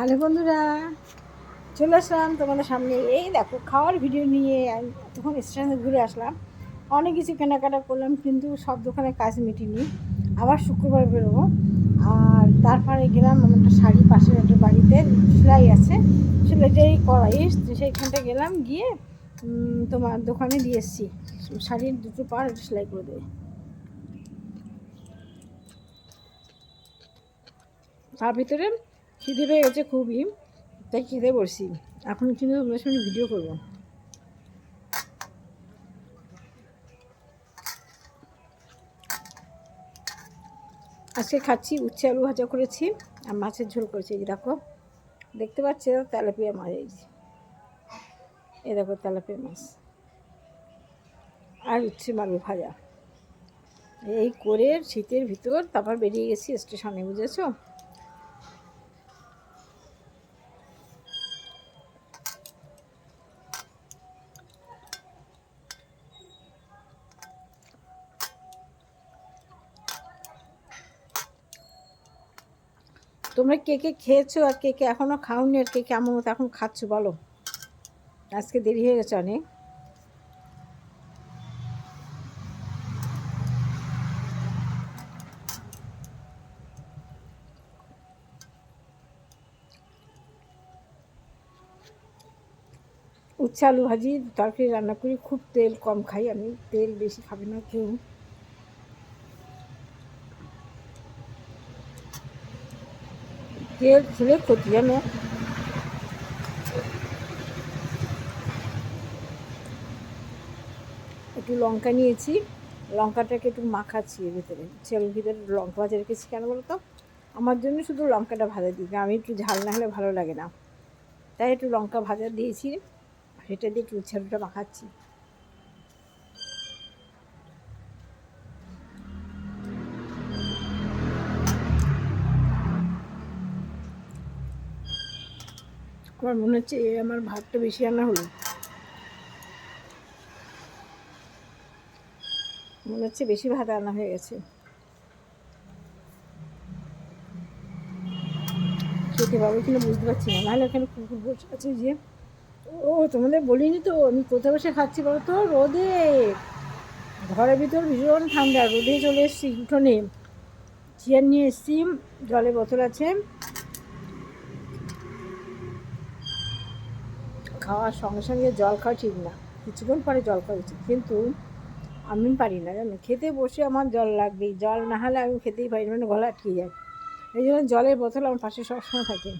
Hello বন্ধুরা, চলে আসলাম তোমাদের সামনে। এই দেখো, খাওয়ার ভিডিও নিয়ে তখন স্টেশনে ঘুরে আসলাম। অনেক কিছু কেনাকাটা করলাম, কিন্তু সব দোকানে কাজ মিটিনি। আবার শুক্রবার বেরোবো। আর তারপরে গেলাম আমার একটা শাড়ি পাশের একটা বাড়িতে, সেলাই আছে। সেলাইটাই করাই। সেইখানটা গেলাম, গিয়ে তোমার দোকানে দিয়ে এসেছি। শাড়ির দুটো পার, একটু সেলাই করে দেবে। তার ভিতরে খিদে পেয়ে গেছে খুবই, তাই খেতে বসছি এখন কিন্তু তোমাদের সঙ্গে ভিডিও করব। আজকে খাচ্ছি উচ্ছে আলু ভাজা করেছি, আর মাছের ঝোল করেছি, এই দেখো। দেখতে পাচ্ছ তেলাপিয়া মাছ, এই এই দেখো তেলাপিয়া মাছ। আর উচ্ছে আলু ভাজা। এই করে শীতের ভিতর তারপর বেরিয়ে গেছি স্টেশনে, বুঝেছ? তোমরা কে কে খেয়েছো আর কে কে এখনও খাওনি আর কে কেমন মতো এখন খাচ্ছো? বলো। আজকে দেরি হয়ে গেছে অনেক। উচ্ছে আলু ভাজি, তরকারি রান্না করি। খুব তেল কম খাই আমি, তেল বেশি খাবে না কেউ। তেল খেলে ক্ষতি জানো একটু লঙ্কা নিয়েছি। লঙ্কাটাকে একটু মাখাচ্ছি ভিতরে। ছেলের ভিতরে লঙ্কা ভাজা রেখেছি কেন বলো তো? আমার জন্য শুধু লঙ্কাটা ভাজা দিই আমি একটু ঝাল না হলে ভালো লাগে না। তাই একটু লঙ্কা ভাজা দিয়েছি সেটা দিয়ে একটু ছেলেটা মাখাচ্ছি। আমার মনে হচ্ছে এ আমার ভাতটা বেশি আনা হলো। মনে হচ্ছে বেশি ভাত আনা হয়ে গেছে। খেতে পারব কিনা বুঝতে পারছি না। নাহলে এখানে কুকুর বসে আছে যে, ও তোমাদের বলিনি তো, আমি কোথায় বসে খাচ্ছি বলো তো? রোদে। ঘরের ভিতর ভীষণ ঠান্ডা, রোদে চলে এসেছি, উঠোনে। চেয়ার নিয়ে এসেছি জলের বোতল আছে। খাওয়ার সঙ্গে সঙ্গে জল খাওয়া ঠিক না। কিছুক্ষণ পরে জল খাওয়া উচিত। কিন্তু আমি পারি না, জানো? খেতে বসে আমার জল লাগবেই জল না হলে আমি খেতেই পারি না মানে গলা আটকে যায়। এই জন্য জলের বোতল আমার পাশে সবসময় থাকে।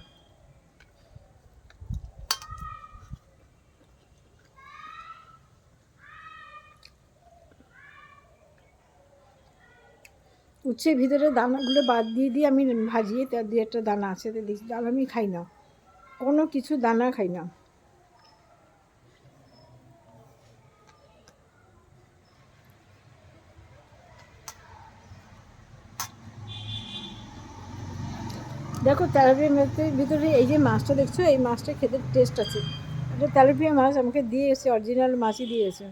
উচ্ছের ভিতরে দানাগুলো বাদ দিয়ে দিয়ে আমি ভাজিয়ে, তার দিয়ে একটা দানা আছে দিচ্ছি ডাল আমি খাই না। কোনো কিছু দানা খাই না। দেখো তেলাপিয়া মাছের ভিতরে এই যে মাছটা দেখছ, এই মাছটা খেতে টেস্ট আছে। এটা তেলাপিয়া মাছ আমাকে দিয়ে এসে অরিজিনাল মাছই দিয়েছে।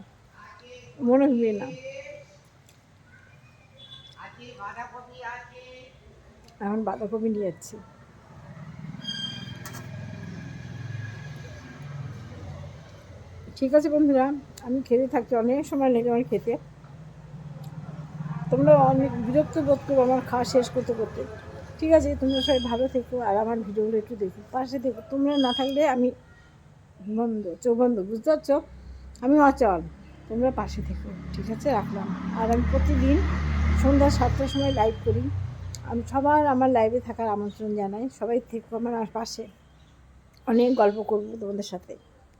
মনে হবে না। এখন বাঁধাকপি নিয়ে যাচ্ছি। ঠিক আছে বন্ধুরা, আমি খেতে থাকছি, অনেক সময় লেগে আমার খেতে। তোমরা অনেক বিরক্ত বোধ করব আমার খাওয়া শেষ করতে করতে। ঠিক আছে, তোমরা সবাই ভালো থেকো আর আমার ভিডিওগুলো একটু দেখো। পাশে দেখো, তোমরা না থাকলে আমি বন্ধ, চোখ বন্ধ, বুঝতে পারছ? আমি অচল, তোমরা পাশে থেকো, ঠিক আছে? রাখলাম। আর আমি প্রতিদিন সন্ধ্যা সাতটার সময় লাইভ করি। আমি সবার আমার লাইভে থাকার আমন্ত্রণ জানাই। সবাই থেকো আমার পাশে। অনেক গল্প করব তোমাদের সাথে।